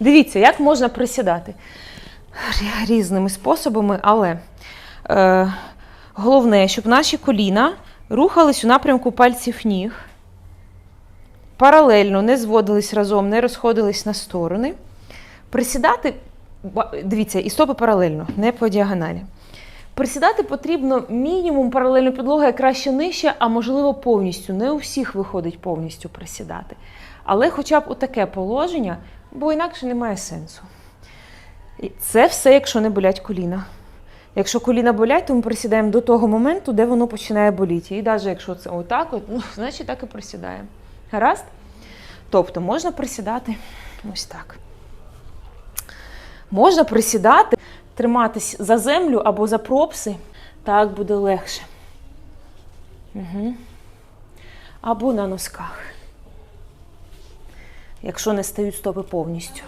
Дивіться, як можна присідати різними способами, але е, головне, щоб наші коліна рухались у напрямку пальців ніг. Паралельно не зводились разом, не розходились на сторони. Присідати, дивіться, і стопи паралельно, не по діагоналі. Присідати потрібно мінімум паралельно підлога, краще нижче, а можливо повністю. Не у всіх виходить повністю присідати. Але хоча б у таке положення, бо інакше немає сенсу. І Це все, якщо не болять коліна. Якщо коліна болять, то ми присідаємо до того моменту, де воно починає боліти. І навіть якщо це отак, от, ну, значить так і присідаємо. Гаразд? Тобто можна присідати ось так. Можна присідати, триматись за землю або за пропси, так буде легше. Угу. Або на носках, якщо не стають стопи повністю.